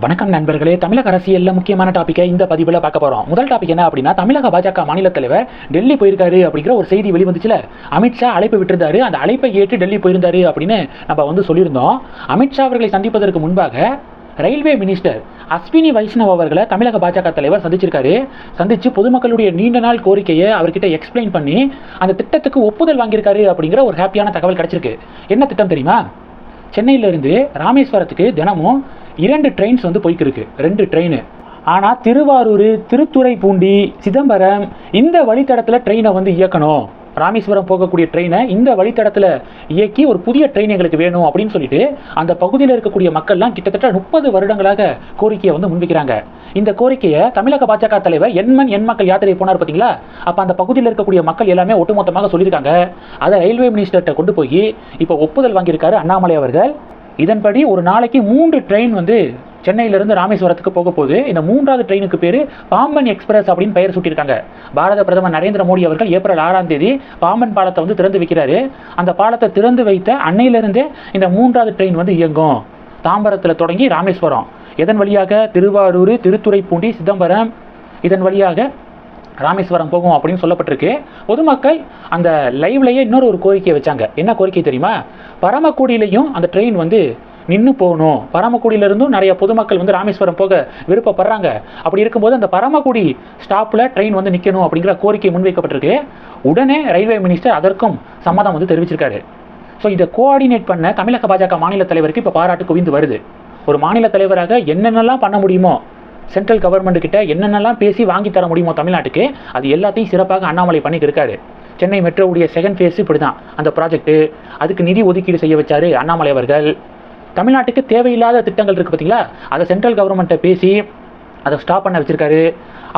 வணக்கம் நண்பர்களே. தமிழக அரசியலில் முக்கியமான டாப்பிக்கை இந்த பதிவில் பார்க்க போகிறோம் முதல் டாபிக் என்ன அப்படின்னா தமிழக பாஜக மாநில தலைவர் டெல்லி போயிருக்காரு அப்படிங்கிற ஒரு செய்தி வெளிவந்துச்சுல. அமித்ஷா அழைப்பு விட்டிருந்தாரு. அந்த அழைப்பை ஏற்று டெல்லி போயிருந்தாரு அப்படின்னு நம்ம வந்து சொல்லியிருந்தோம். அமித்ஷா அவர்களை சந்திப்பதற்கு முன்பாக ரயில்வே மினிஸ்டர் அஸ்வினி வைஷ்ணவ் அவர்களை தமிழக பாஜக தலைவர் சந்திச்சிருக்காரு. சந்திச்சு பொதுமக்களுடைய நீண்ட நாள் கோரிக்கையை அவர்கிட்ட எக்ஸ்பிளைன் பண்ணி அந்த திட்டத்துக்கு ஒப்புதல் வாங்கியிருக்காரு அப்படிங்கிற ஒரு ஹாப்பியான தகவல் கிடைச்சிருக்கு. என்ன திட்டம் தெரியுமா? சென்னையிலிருந்து ராமேஸ்வரத்துக்கு தினமும் இரண்டு ட்ரெயின்ஸ் வந்து போய்க்கு இருக்கு ரெண்டு ட்ரெயின் ஆனால் திருவாரூர் திருத்துறைப்பூண்டி சிதம்பரம் இந்த வழித்தடத்தில் ட்ரெயினை வந்து இயக்கணும். ராமேஸ்வரம் போகக்கூடிய ட்ரெயினை இந்த வழித்தடத்தில் இயக்கி ஒரு புதிய ட்ரெயின் எங்களுக்கு வேணும் அப்படின்னு சொல்லிட்டு அந்த பகுதியில் இருக்கக்கூடிய மக்கள்லாம் கிட்டத்தட்ட முப்பது வருடங்களாக கோரிக்கையை வந்து முன்வைக்கிறாங்க. இந்த கோரிக்கையை தமிழக பாஜக தலைவர் எண்மன் எண் மக்கள் யாத்திரை போனார் பார்த்தீங்களா அப்போ அந்த பகுதியில் இருக்கக்கூடிய மக்கள் எல்லாமே ஒட்டுமொத்தமாக சொல்லியிருக்காங்க. அதை ரயில்வே மினிஸ்டர்கிட்ட கொண்டு போய் இப்போ ஒப்புதல் வாங்கியிருக்காரு அண்ணாமலை அவர்கள். இதன்படி ஒரு நாளைக்கு மூன்று ட்ரெயின் வந்து சென்னையிலிருந்து ராமேஸ்வரத்துக்கு போக போகுது இந்த மூன்றாவது ட்ரெயினுக்கு பேர் பாம்பன் எக்ஸ்பிரஸ் அப்படின்னு பெயர் சூட்டியிருக்காங்க. பாரத பிரதமர் நரேந்திர மோடி அவர்கள் ஏப்ரல் ஆறாம் தேதி பாம்பன் பாலத்தை வந்து திறந்து வைக்கிறாரு. அந்த பாலத்தை திறந்து வைத்த அன்னையிலிருந்தே இந்த மூன்றாவது ட்ரெயின் வந்து இயங்கும். தாம்பரத்தில் தொடங்கி ராமேஸ்வரம். இதன் வழியாக திருவாரூர் திருத்துறைப்பூண்டி சிதம்பரம் இதன் வழியாக ராமேஸ்வரம் போகும் அப்படின்னு சொல்லப்பட்டிருக்கு. பொதுமக்கள் அந்த லைவ்லேயே இன்னொரு ஒரு கோரிக்கையை வச்சாங்க. என்ன கோரிக்கை தெரியுமா? பரமக்குடியிலையும் அந்த ட்ரெயின் வந்து நின்று போகணும். பரமக்குடியிலிருந்தும் நிறைய பொதுமக்கள் வந்து ராமேஸ்வரம் போக விருப்பப்படுறாங்க. அப்படி இருக்கும்போது அந்த பரமக்குடி ஸ்டாப்பில் ட்ரெயின் வந்து நிற்கணும் அப்படிங்கிற கோரிக்கை முன்வைக்கப்பட்டிருக்கு. உடனே ரயில்வே மினிஸ்டர் அதற்கும் சம்மதம் வந்து தெரிவிச்சிருக்காரு. ஸோ இதை கோஆர்டினேட் பண்ண தமிழக பாஜக மாநில தலைவருக்கு இப்போ பாராட்டு குவிந்து வருது. ஒரு மாநில தலைவராக என்னென்னலாம் பண்ண முடியுமோ சென்ட்ரல் கவர்மெண்ட்டுக்கிட்ட என்னென்னலாம் பேசி வாங்கி தர முடியுமோ தமிழ்நாட்டுக்கு அது எல்லாத்தையும் சிறப்பாக அண்ணாமலை பண்ணிட்டு இருக்காரு. சென்னை மெட்ரோவுடைய செகண்ட் ஃபேஸ் இப்படி தான் அந்த ப்ராஜெக்ட்டு அதுக்கு நிதி ஒதுக்கீடு செய்ய வச்சாரு அண்ணாமலை அவர்கள். தமிழ்நாட்டுக்கு தேவையில்லாத திட்டங்கள் இருக்குது பார்த்தீங்களா அதை சென்ட்ரல் கவர்மெண்ட்டை பேசி அதை ஸ்டாப் பண்ண வச்சுருக்காரு.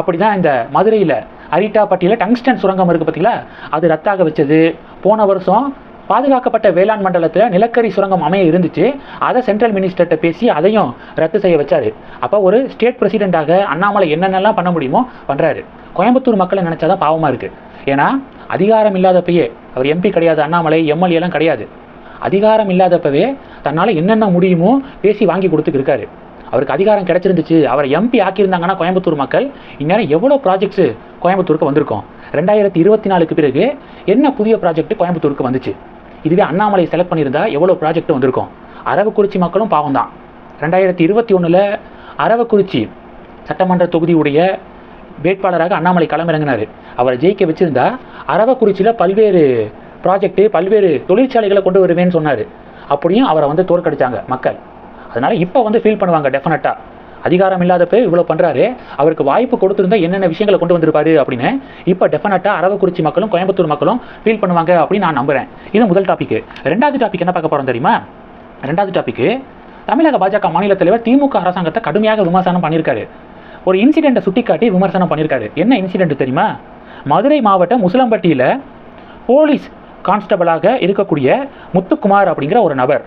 அப்படி தான் இந்த மதுரையில் அரிட்டாப்பட்டியில் டங்ஸ்டன் சுரங்கம் இருக்குது பார்த்தீங்களா அது ரத்தாக வச்சது. போன வருஷம் பாதுகாக்கப்பட்ட வேளாண் மண்டலத்தில் நிலக்கரி சுரங்கம் அமைய இருந்துச்சு. அதை சென்ட்ரல் மினிஸ்டர்கிட்ட பேசி அதையும் ரத்து செய்ய வச்சாரு. அப்போ ஒரு ஸ்டேட் பிரசிடெண்ட்டாக அண்ணாமலை என்னென்னலாம் பண்ண முடியுமோ பண்ணுறாரு கோயம்புத்தூர் மக்களை நினச்சாதான் பாவமாக இருக்குது ஏன்னா அதிகாரம் இல்லாதப்பயே அவர் எம்பி கிடையாது அண்ணாமலை எம்எல்ஏ எல்லாம் கிடையாது. அதிகாரம் இல்லாதப்பவே தன்னால் என்னென்ன முடியுமோ பேசி வாங்கி கொடுத்துக்கிருக்காரு அவருக்கு அதிகாரம் கிடச்சிருந்துச்சு. அவரை எம்பி ஆக்கியிருந்தாங்கன்னா கோயம்புத்தூர் மக்கள் இந்நேரம் எவ்வளோ ப்ராஜெக்ட்ஸு கோயம்புத்தூருக்கு வந்திருக்கோம். ரெண்டாயிரத்தி இருபத்தி நாலுக்கு பிறகு என்ன புதிய ப்ராஜெக்ட் கோயம்புத்தூருக்கு வந்துச்சு? இதுவே அண்ணாமலை செலக்ட் பண்ணியிருந்தா எவ்வளோ ப்ராஜெக்ட் வந்திருக்கும்? அரவக்குறிச்சி மக்களும் பாவம் தான் ரெண்டாயிரத்தி இருபத்தி ஒன்றில் அரவக்குறிச்சி சட்டமன்ற தொகுதியுடைய வேட்பாளராக அண்ணாமலை களமிறங்கினார். அவரை ஜெயிக்க வச்சிருந்தா அரவக்குறிச்சியில் பல்வேறு ப்ராஜெக்ட்டு பல்வேறு தொழிற்சாலைகளை கொண்டு வருவேன்னு சொன்னார். அப்படியும் அவரை வந்து தோற்கடிச்சாங்க மக்கள். அதனால் இப்போ வந்து ஃபீல் பண்ணுவாங்க டெஃபினட்டாக அதிகாரம் இல்லாதப்ப இவ்வளோ பண்ணுறாரு அவருக்கு வாய்ப்பு கொடுத்துருந்தா என்னென்ன விஷயங்களை கொண்டு வந்திருப்பாரு அப்படின்னு இப்போ டெஃபினட்டாக அரவக்குறிச்சி மக்களும் கோயம்புத்தூர் மக்களும் ஃபீல் பண்ணுவாங்க அப்படின்னு நான் நம்புகிறேன் இது முதல் டாபிக் ரெண்டாவது டாபிக் என்ன பார்க்க போகிறோம் தெரியுமா? ரெண்டாவது டாபிக்கு தமிழக பாஜக மாநில தலைவர் திமுக அரசாங்கத்தை கடுமையாக விமர்சனம் பண்ணியிருக்காரு. ஒரு இன்சிடெண்ட்டை சுட்டிக்காட்டி விமர்சனம் பண்ணியிருக்காரு. என்ன இன்சிடென்ட் தெரியுமா? மதுரை மாவட்டம் முசலம்பட்டியில் போலீஸ் கான்ஸ்டபிளாக இருக்கக்கூடிய முத்துக்குமார் அப்படிங்கிற ஒரு நபர்.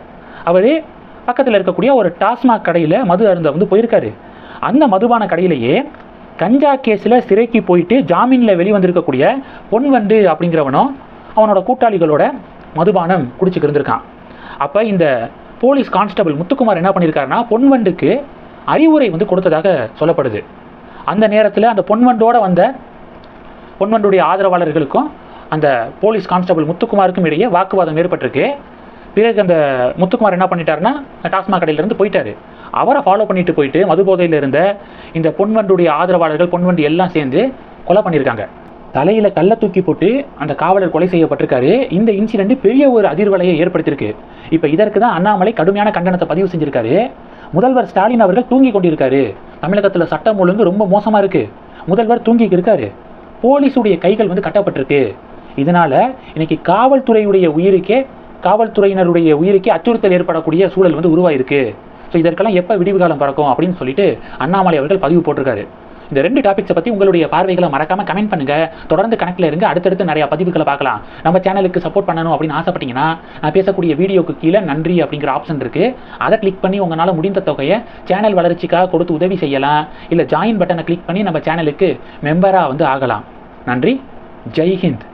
அவர் பக்கத்தில் இருக்கக்கூடிய ஒரு டாஸ்மாக் கடையில் மது அருந்த வந்து போயிருக்காரு. அந்த மதுபான கடையிலேயே கஞ்சா கேஸில் சிறைக்கு போயிட்டு ஜாமீனில் வெளிவந்திருக்கக்கூடிய பொன்வண்டு அப்படிங்கிறவனும் அவனோட கூட்டாளிகளோட மதுபானம் குடிச்சுக்கு இருந்திருக்கான். அப்போ இந்த போலீஸ் கான்ஸ்டபிள் முத்துக்குமார் என்ன பண்ணியிருக்காருன்னா பொன்வண்டுக்கு அறிவுரை வந்து கொடுத்ததாக சொல்லப்படுது. அந்த நேரத்தில் அந்த பொன்வண்டோட வந்த பொன்வண்டுடைய ஆதரவாளர்களுக்கும் அந்த போலீஸ் கான்ஸ்டபிள் முத்துக்குமாருக்கும் இடையே வாக்குவாதம் ஏற்பட்டிருக்கு. பிறகு அந்த முத்துக்குமார் என்ன பண்ணிட்டாருன்னா டாஸ்மாக் கடையிலேருந்து போயிட்டாரு. அவரை ஃபாலோ பண்ணிட்டு போயிட்டு மது போதையில் இருந்த இந்த பொன்வண்டுடைய ஆதரவாளர்கள் பொன்வண்டு எல்லாம் சேர்ந்து கொலை பண்ணியிருக்காங்க. தலையில் கல்லை தூக்கி போட்டு அந்த காவலர் கொலை செய்யப்பட்டிருக்காரு. இந்த இன்சிடென்ட் பெரிய ஒரு அதிர்வலையை ஏற்படுத்தியிருக்கு. இப்போ இதற்கு தான் அண்ணாமலை கடுமையான கண்டனத்தை பதிவு செஞ்சிருக்காரு. முதல்வர் ஸ்டாலின் அவர்கள் தூங்கி கொண்டிருக்காரு. தமிழகத்தில் சட்டம் ஒழுங்கு ரொம்ப மோசமாக இருக்கு. முதல்வர் தூங்கி இருக்காரு. போலீஸுடைய கைகள் வந்து கட்டப்பட்டிருக்கு. இதனால இன்னைக்கு காவல்துறையுடைய உயிருக்கே காவல்துறையினருடைய உயிருக்கே அச்சுறுத்தல் ஏற்படக்கூடிய சூழல் வந்து உருவாயிருக்கு. ஸோ இதற்கெல்லாம் எப்போ விடிவு காலம் பறக்கும் அப்படின்னு சொல்லிட்டு அண்ணாமலை அவர்கள் பதிவு போட்டிருக்காரு. இந்த ரெண்டு டாபிக்ஸை பற்றி உங்களுடைய பார்வைகளை மறக்காம கமெண்ட் பண்ணுங்க. தொடர்ந்து கணக்கில் இருங்க. அடுத்தடுத்து நிறைய பதிவுகளை பார்க்கலாம். நம்ம சேனலுக்கு சப்போர்ட் பண்ணணும் அப்படின்னு ஆசைப்பட்டீங்கன்னா நான் பேசக்கூடிய வீடியோக்கு கீழே நன்றி அப்படிங்கிற ஆப்ஷன் இருக்கு. அதை கிளிக் பண்ணி உங்களால் முடிந்த தொகையை சேனல் வளர்ச்சிக்காக கொடுத்து உதவி செய்யலாம். இல்லை ஜாயின் பட்டனை கிளிக் பண்ணி நம்ம சேனலுக்கு மெம்பராக வந்து ஆகலாம். நன்றி. ஜெய்ஹிந்த்